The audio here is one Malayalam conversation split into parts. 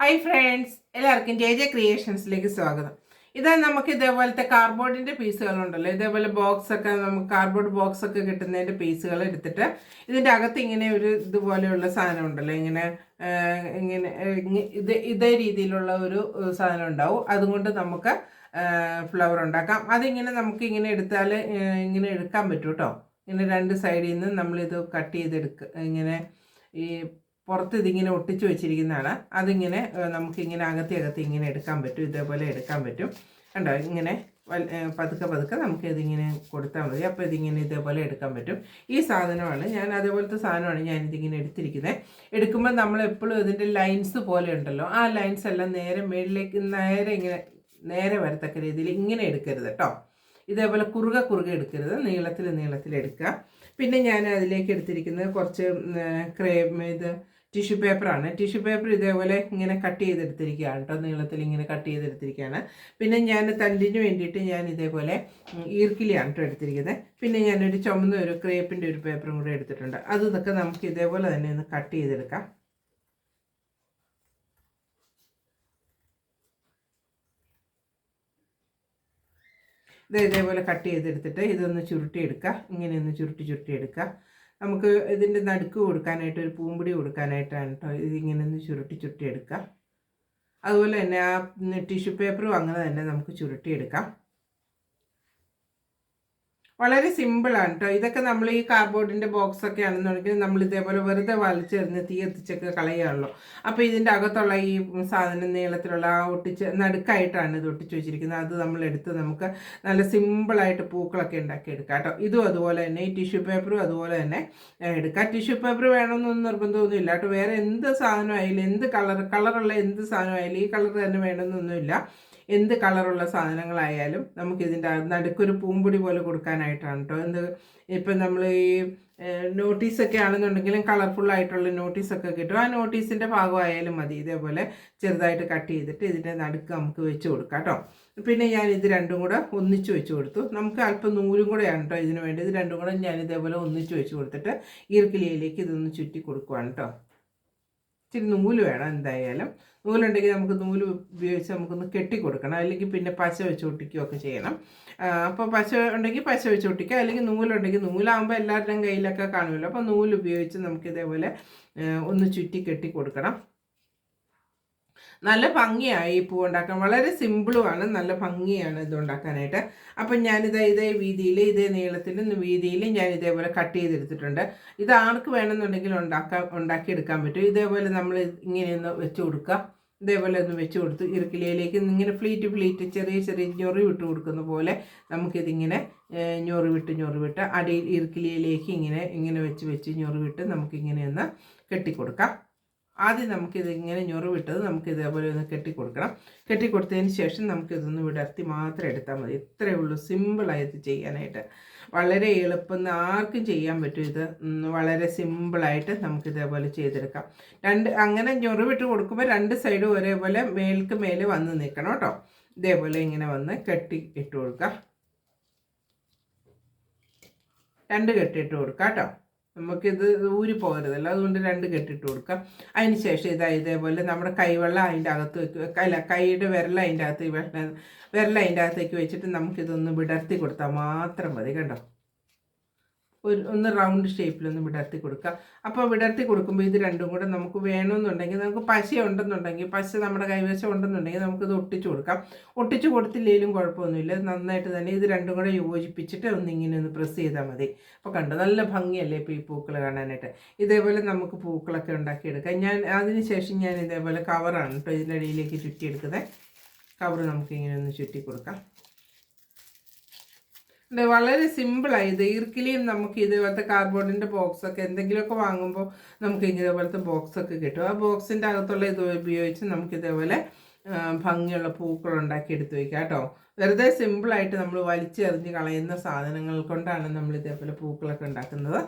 ഹായ് ഫ്രണ്ട്സ് എല്ലാവർക്കും ജെ ജെ ക്രിയേഷൻസിലേക്ക് സ്വാഗതം. ഇതാ നമുക്ക് ഇതേപോലത്തെ കാർഡ്ബോർഡിന്റെ പീസുകളുണ്ടല്ലോ ഇതേപോലെ ബോക്സ് ഒക്കെ നമുക്ക് കാർഡ്ബോർഡ് ബോക്സ് ഒക്കെ കിട്ടുന്നതിന്റെ പീസുകൾ എടുത്തിട്ട് ഇതിന്റെ അകത്ത് ഇങ്ങനെ ഒരു ഇതുപോലെയുള്ള സാധനം ഉണ്ടല്ലോ. ഇങ്ങനെ ഇങ്ങനെ ഇത് ഇതേ രീതിയിലുള്ള ഒരു സാധനം ഉണ്ടാവും. അതുകൊണ്ട് നമുക്ക് ഫ്ലവർ ഉണ്ടാക്കാം. അതിങ്ങനെ നമുക്ക് ഇങ്ങനെ എടുത്താൽ ഇങ്ങനെ എടുക്കാൻ പറ്റും കേട്ടോ ഇങ്ങനെ രണ്ട് സൈഡിൽ നിന്ന് നമ്മളിത് കട്ട് ചെയ്തെടുക്കുക ഇങ്ങനെ ഈ പുറത്ത് ഇതിങ്ങനെ ഒട്ടിച്ചു വെച്ചിരിക്കുന്നതാണ്. അതിങ്ങനെ നമുക്കിങ്ങനെ അകത്തി അകത്തി ഇങ്ങനെ എടുക്കാൻ പറ്റും. ഇതേപോലെ എടുക്കാൻ പറ്റും. കണ്ടോ? ഇങ്ങനെ പതുക്കെ പതുക്കെ നമുക്ക് ഇതിങ്ങനെ കൊടുത്താൽ മതി. അപ്പോൾ ഇതിങ്ങനെ ഇതേപോലെ എടുക്കാൻ പറ്റും. ഈ സാധനമാണ്. ഞാൻ അതേപോലത്തെ സാധനമാണ് ഞാൻ ഇതിങ്ങനെ എടുത്തിരിക്കുന്നത്. എടുക്കുമ്പോൾ നമ്മൾ എപ്പോഴും ഇതിന്റെ ലൈൻസ് പോലെ ഉണ്ടല്ലോ. ആ ലൈൻസ് എല്ലാം നേരെ മേളിലേക്ക് നേരെ ഇങ്ങനെ നേരെ വരത്തക്ക രീതിയിൽ ഇങ്ങനെ എടുക്കരുത് കേട്ടോ. ഇതേപോലെ കുറുകെ കുറുകെ എടുക്കരുത്. നീളത്തിൽ നീളത്തിൽ എടുക്കുക. പിന്നെ ഞാൻ അതിലേക്ക് എടുത്തിരിക്കുന്നത് കുറച്ച് ക്രേ ഇത് ടിഷ്യൂ പേപ്പറാണ്. ടിഷ്യൂ പേപ്പർ ഇതേപോലെ ഇങ്ങനെ കട്ട് ചെയ്തെടുത്തിരിക്കുകയാണ് കേട്ടോ. നീളത്തിൽ ഇങ്ങനെ കട്ട് ചെയ്തെടുത്തിരിക്കുകയാണ്. പിന്നെ ഞാൻ തണ്ടിന് വേണ്ടിയിട്ട് ഞാൻ ഇതേപോലെ ഈർക്കിലിയാണ് കേട്ടോ എടുത്തിരിക്കുന്നത്. പിന്നെ ഞാനൊരു ചുമന്ന ഒരു ക്രേപ്പിന്റെ ഒരു പേപ്പറും കൂടെ എടുത്തിട്ടുണ്ട്. അത് ഇതൊക്കെ നമുക്ക് ഇതേപോലെ തന്നെ ഒന്ന് കട്ട് ചെയ്തെടുക്കാം. ഇത് ഇതേപോലെ കട്ട് ചെയ്തെടുത്തിട്ട് ഇതൊന്ന് ചുരുട്ടിയെടുക്കുക. ഇങ്ങനെ ഒന്ന് ചുരുട്ടി ചുരുട്ടി എടുക്കുക നമുക്ക് ഇതിന്റെ നടുക്ക് കൊടുക്കാനായിട്ട് ഒരു പൂമ്പൊടി കൊടുക്കാനായിട്ടാണ് കേട്ടോ ഇതിങ്ങനെ ഒന്ന് ചുരുട്ടി ചുരുട്ടി എടുക്കുക. അതുപോലെ തന്നെ ആ ടിഷ്യൂ പേപ്പറും അങ്ങനെ തന്നെ നമുക്ക് ചുരുട്ടിയെടുക്കാം വളരെ സിമ്പിളാണ് കേട്ടോ ഇതൊക്കെ നമ്മൾ ഈ കാർഡ്ബോർഡിന്റെ ബോക്സ് ഒക്കെ ആണെന്നുണ്ടെങ്കിൽ നമ്മൾ ഇതേപോലെ വെറുതെ വലിച്ചെറിഞ്ഞ് തീ എത്തിച്ചൊക്കെ അപ്പോൾ ഇതിന്റെ അകത്തുള്ള ഈ സാധനം നീളത്തിലുള്ള ആ ഒട്ടിച്ച് നടുക്കായിട്ടാണ് ഇത് ഒട്ടിച്ച് വെച്ചിരിക്കുന്നത്. അത് നമ്മൾ എടുത്ത് നമുക്ക് നല്ല സിമ്പിളായിട്ട് പൂക്കളൊക്കെ ഉണ്ടാക്കി എടുക്കാം കേട്ടോ ഇതും അതുപോലെ തന്നെ ഈ ടിഷ്യൂ പേപ്പറും അതുപോലെ തന്നെ എടുക്കാം. ടിഷ്യൂ പേപ്പർ വേണമെന്നൊന്നും നിർബന്ധമൊന്നുമില്ല കേട്ടോ വേറെ എന്ത് സാധനമായാലും എന്ത് കളർ കളറുള്ള എന്ത് സാധനമായാലും ഈ കളർ തന്നെ വേണമെന്നൊന്നുമില്ല എന്ത് കളറുള്ള സാധനങ്ങളായാലും നമുക്ക് ഇതിന്റെ നടുക്കൊരു പൂമ്പൊടി പോലെ കൊടുക്കാനായിട്ടാണ് കേട്ടോ എന്ത് ഇപ്പം നമ്മൾ ഈ നോട്ടീസൊക്കെ ആണെന്നുണ്ടെങ്കിലും കളർഫുൾ ആയിട്ടുള്ള നോട്ടീസൊക്കെ കിട്ടും. ആ നോട്ടീസിന്റെ ഭാഗമായാലും മതി. ഇതേപോലെ ചെറുതായിട്ട് കട്ട് ചെയ്തിട്ട് ഇതിന്റെ നടുക്ക് നമുക്ക് വെച്ച് കൊടുക്കാം കേട്ടോ പിന്നെ ഞാൻ ഇത് രണ്ടും കൂടെ ഒന്നിച്ച് വെച്ച് കൊടുത്തു. നമുക്ക് അല്പം നൂലും കൂടെയാണ് കേട്ടോ ഇതിന് വേണ്ടി ഇത് രണ്ടും കൂടെ ഞാൻ ഇതേപോലെ ഒന്നിച്ച് വെച്ച് കൊടുത്തിട്ട് ഈർക്കിലിയിലേക്ക് ഇതൊന്ന് ചുറ്റി കൊടുക്കുവാണ് കേട്ടോ ഇച്ചിരി നൂൽ വേണം എന്തായാലും. നൂലുണ്ടെങ്കിൽ നമുക്ക് നൂൽ ഉപയോഗിച്ച് നമുക്കൊന്ന് കെട്ടിക്കൊടുക്കണം. അല്ലെങ്കിൽ പിന്നെ പശ വെച്ച് ഒട്ടിക്കുകയൊക്കെ ചെയ്യണം. അപ്പോൾ പശ ഉണ്ടെങ്കിൽ പശ വെച്ച് ഒട്ടിക്കുക. അല്ലെങ്കിൽ നൂലുണ്ടെങ്കിൽ നൂലാകുമ്പോൾ എല്ലാവരുടെയും കയ്യിലൊക്കെ കാണുമല്ലോ. അപ്പോൾ നൂൽ ഉപയോഗിച്ച് ഇതേപോലെ ഒന്ന് ചുറ്റി കെട്ടി കൊടുക്കണം നല്ല ഭംഗിയായി ഈ പൂ ഉണ്ടാക്കാൻ വളരെ സിമ്പിളുമാണ് നല്ല ഭംഗിയാണ് ഇത് ഉണ്ടാക്കാനായിട്ട്. അപ്പം ഞാനിത് ഇതേ വീതിയിൽ ഇതേ നീളത്തിൽ വീതിയിൽ ഞാൻ ഇതേപോലെ കട്ട് ചെയ്തെടുത്തിട്ടുണ്ട്. ഇത് ആർക്ക് വേണമെന്നുണ്ടെങ്കിൽ ഉണ്ടാക്കാൻ ഉണ്ടാക്കിയെടുക്കാൻ പറ്റും. ഇതേപോലെ നമ്മൾ ഇങ്ങനെയൊന്ന് വെച്ച് കൊടുക്കുക. ഇതേപോലെ ഒന്ന് വെച്ച് കൊടുത്ത് ഇറുക്കിലയിലേക്ക് ഇങ്ങനെ ഫ്ലീറ്റ് ഫ്ലീറ്റ് ചെറിയ ചെറിയ ഞൊറി വിട്ട് കൊടുക്കുന്ന പോലെ നമുക്കിതിങ്ങനെ ഞൊറി വിട്ട് ഞൊറി വിട്ട് അടിയിൽ ഇറുക്കിലയിലേക്ക് ഇങ്ങനെ ഇങ്ങനെ വെച്ച് വെച്ച് ഞൊറി വിട്ട് നമുക്കിങ്ങനെ ഒന്ന് കെട്ടിക്കൊടുക്കാം. ആദ്യം നമുക്കിത് ഇങ്ങനെ ഞൊറിവിട്ടത് നമുക്ക് ഇതേപോലെ ഒന്ന് കെട്ടിക്കൊടുക്കണം. കെട്ടിക്കൊടുത്തതിന് ശേഷം നമുക്കിതൊന്ന് വിടർത്തി മാത്രം എടുത്താൽ മതി. ഇത്രയേ ഉള്ളൂ സിമ്പിളായി ചെയ്യാനായിട്ട്. വളരെ എളുപ്പം ആർക്കും ചെയ്യാൻ പറ്റും ഇത്. വളരെ സിമ്പിളായിട്ട് നമുക്ക് ഇതേപോലെ ചെയ്തെടുക്കാം. രണ്ട് അങ്ങനെ ഞൊറിവിട്ട് കൊടുക്കുമ്പോൾ രണ്ട് സൈഡും ഒരേപോലെ മേൽക്ക് മേലെ വന്ന് നിൽക്കണം കേട്ടോ. ഇതേപോലെ ഇങ്ങനെ വന്ന് കെട്ടി ഇട്ട് കൊടുക്കാം. രണ്ട് കെട്ടിയിട്ട് കൊടുക്കാം കേട്ടോ. നമുക്കിത് ഊരി അല്ല അതുകൊണ്ട് രണ്ട് കെട്ടിട്ട് കൊടുക്കാം. അതിന് ശേഷം ഇതാ ഇതേപോലെ നമ്മുടെ കൈവെള്ളം അതിന്റെ അകത്ത് വെക്കുക അല്ല കൈയുടെ വിരൽ അതിന്റെ അകത്ത് വെള്ളം വിരൽ അതിന്റെ അകത്തേക്ക് വെച്ചിട്ട് നമുക്കിതൊന്ന് വിടർത്തി കൊടുത്താൽ മാത്രം മതി. കണ്ടോ? ഒരു ഒന്ന് റൗണ്ട് ഷേപ്പിലൊന്ന് വിടർത്തി കൊടുക്കുക. അപ്പോൾ വിടർത്തി കൊടുക്കുമ്പോൾ ഇത് രണ്ടും കൂടെ നമുക്ക് വേണമെന്നുണ്ടെങ്കിൽ നമുക്ക് പശ ഉണ്ടെന്നുണ്ടെങ്കിൽ പശ നമ്മുടെ കൈവശം ഉണ്ടെന്നുണ്ടെങ്കിൽ നമുക്കിത് ഒട്ടിച്ചു കൊടുക്കാം. ഒട്ടിച്ചു കൊടുത്തില്ലെങ്കിലും കുഴപ്പമൊന്നുമില്ല. നന്നായിട്ട് തന്നെ ഇത് രണ്ടും കൂടെ യോജിപ്പിച്ചിട്ട് ഒന്ന് ഇങ്ങനെ ഒന്ന് പ്രസ് ചെയ്താൽ മതി. അപ്പോൾ കണ്ടു നല്ല ഭംഗിയല്ലേ ഇപ്പോൾ ഈ പൂക്കൾ കാണാനായിട്ട്. ഇതേപോലെ നമുക്ക് പൂക്കളൊക്കെ ഉണ്ടാക്കിയെടുക്കാം. ഞാൻ അതിന് ശേഷം ഞാൻ ഇതേപോലെ കവറാണ് കേട്ടോ ഇതിന്റെ അടിയിലേക്ക് ചുറ്റിയെടുക്കുന്നത് കവർ നമുക്കിങ്ങനെ ഒന്ന് ചുറ്റി കൊടുക്കാം. വളരെ സിമ്പിളായി. ഈർക്കിലിയും നമുക്ക് ഇതുപോലത്തെ കാർഡ്ബോർഡിന്റെ ബോക്സൊക്കെ എന്തെങ്കിലുമൊക്കെ വാങ്ങുമ്പോൾ നമുക്ക് ഇതേപോലത്തെ ബോക്സൊക്കെ കിട്ടും. ആ ബോക്സിന്റെ അകത്തുള്ള ഇത് ഉപയോഗിച്ച് നമുക്ക് ഇതേപോലെ ഭംഗിയുള്ള പൂക്കൾ ഉണ്ടാക്കി എടുത്തു വയ്ക്കാം കേട്ടോ. വെറുതെ സിമ്പിളായിട്ട് നമ്മൾ വലിച്ചെറിഞ്ഞ് കളയുന്ന സാധനങ്ങൾ കൊണ്ടാണ് നമ്മൾ ഇതേപോലെ പൂക്കളൊക്കെ ഉണ്ടാക്കുന്നത്.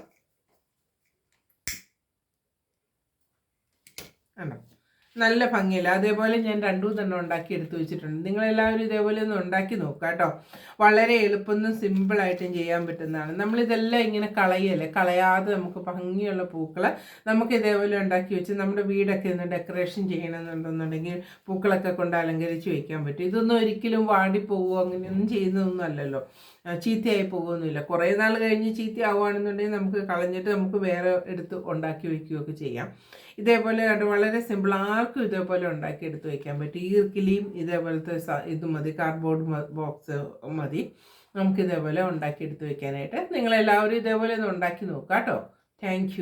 കണ്ടോ? നല്ല ഭംഗിയില്ല? അതേപോലെ ഞാൻ രണ്ടു തന്നെ ഉണ്ടാക്കി എടുത്തു വെച്ചിട്ടുണ്ട്. നിങ്ങളെല്ലാവരും ഇതേപോലെ ഒന്ന് ഉണ്ടാക്കി നോക്കുക കേട്ടോ. വളരെ എളുപ്പമെന്നും സിമ്പിളായിട്ടും ചെയ്യാൻ പറ്റുന്നതാണ്. നമ്മളിതെല്ലാം ഇങ്ങനെ കളയല്ലേ? കളയാതെ നമുക്ക് ഭംഗിയുള്ള പൂക്കൾ നമുക്ക് ഇതേപോലെ ഉണ്ടാക്കി വെച്ച് നമ്മുടെ വീടൊക്കെ ഒന്ന് ഡെക്കറേഷൻ ചെയ്യണമെന്നുണ്ടെന്നുണ്ടെങ്കിൽ പൂക്കളൊക്കെ കൊണ്ട് അലങ്കരിച്ച് വയ്ക്കാൻ പറ്റും. ഇതൊന്നും ഒരിക്കലും വാടിപ്പോവോ അങ്ങനെയൊന്നും ചെയ്യുന്നതൊന്നും അല്ലല്ലോ. ചീത്തയായി പോകുന്നില്ല കുറേ നാൾ കഴിഞ്ഞ് ചീത്തയാവുകയാണെന്നുണ്ടെങ്കിൽ നമുക്ക് കളഞ്ഞിട്ട് നമുക്ക് വേറെ എടുത്ത് ഉണ്ടാക്കി വയ്ക്കുകയൊക്കെ ചെയ്യാം. ഇതേപോലെ കണ്ട് വളരെ സിമ്പിൾ ആർക്കും ഇതേപോലെ ഉണ്ടാക്കി എടുത്ത് വയ്ക്കാൻ പറ്റും. ഈർക്കിലിയും ഇതേപോലത്തെ ഇത് മതി കാർഡ്ബോർഡ് ബോക്സ് മതി. നമുക്ക് ഇതേപോലെ ഉണ്ടാക്കി എടുത്ത് വയ്ക്കാനായിട്ട് നിങ്ങളെല്ലാവരും ഇതേപോലെ ഒന്ന് ഉണ്ടാക്കി നോക്കാം കേട്ടോ. താങ്ക്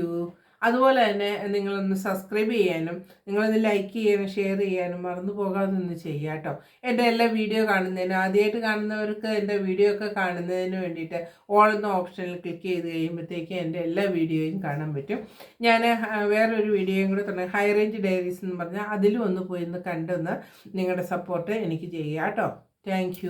അതുപോലെ തന്നെ നിങ്ങളൊന്ന് സബ്സ്ക്രൈബ് ചെയ്യാനും നിങ്ങളൊന്ന് ലൈക്ക് ചെയ്യാനും ഷെയർ ചെയ്യാനും മറന്നു പോകാതെ ഒന്ന് ചെയ്യുക കേട്ടോ. എന്റെ എല്ലാ വീഡിയോ കാണുന്നതിനും ആദ്യമായിട്ട് കാണുന്നവർക്ക് എന്റെ വീഡിയോ ഒക്കെ കാണുന്നതിന് വേണ്ടിയിട്ട് ഓൾ ഓപ്ഷനിൽ ക്ലിക്ക് ചെയ്ത് കഴിയുമ്പോഴത്തേക്ക് എന്റെ എല്ലാ വീഡിയോയും കാണാൻ പറ്റും. ഞാൻ വേറൊരു വീഡിയോയും കൂടെ തുടങ്ങി. ഹൈ റേഞ്ച് ഡയറീസ് എന്ന് പറഞ്ഞാൽ അതിലും ഒന്ന് പോയി ഒന്ന് കണ്ടൊന്ന് നിങ്ങളുടെ സപ്പോർട്ട് എനിക്ക് ചെയ്യുക കേട്ടോ. താങ്ക്